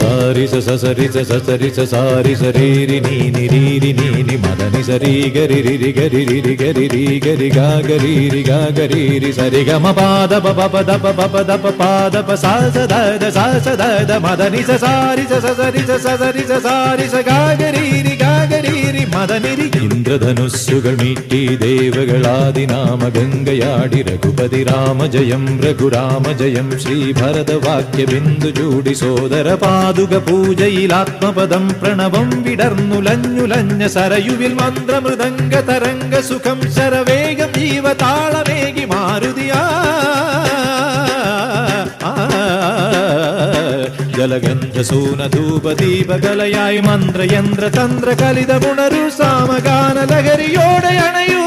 సారిస ససరిస ససరిస సారి సరీరి నీని రీరి నీని మదని సరి గరి రిరి గరి రిరి గరి రి గరి గా గరి రి గా గరి రి సరి గమ పాద ప ప పద ప ప పద ప పాద ప సా స ద ద సా స ద ద మదని సారి ససరి ససరి సారి స గా గరి రి గా ഇന്ദ്രധനുസ്സുകൾ മീട്ടി ദേവകളാദിനാമ ഗംഗയാടി രഘുപതി രാമ ജയം രഘുരാമ ജയം ശ്രീ ഭരതവാക്യ ബിന്ദു ചൂടി സോദര പാതുക പൂജയിൽ ആത്മപദം പ്രണവം വിടർന്നുലഞ്ഞുലഞ്ഞ സരയുവിൽ മന്ത്രമൃദംഗ തരംഗ സുഖം ശരവേഗം ജീവതാളമേകി മാരുതിയാ ജലഗന്ധസൂനധൂപദീപകലയായി മന്ത്രയന്ത്ര തന്ത്ര കലിതമുണരു സാമഗാന ലഹരിയോടെ അണയൂ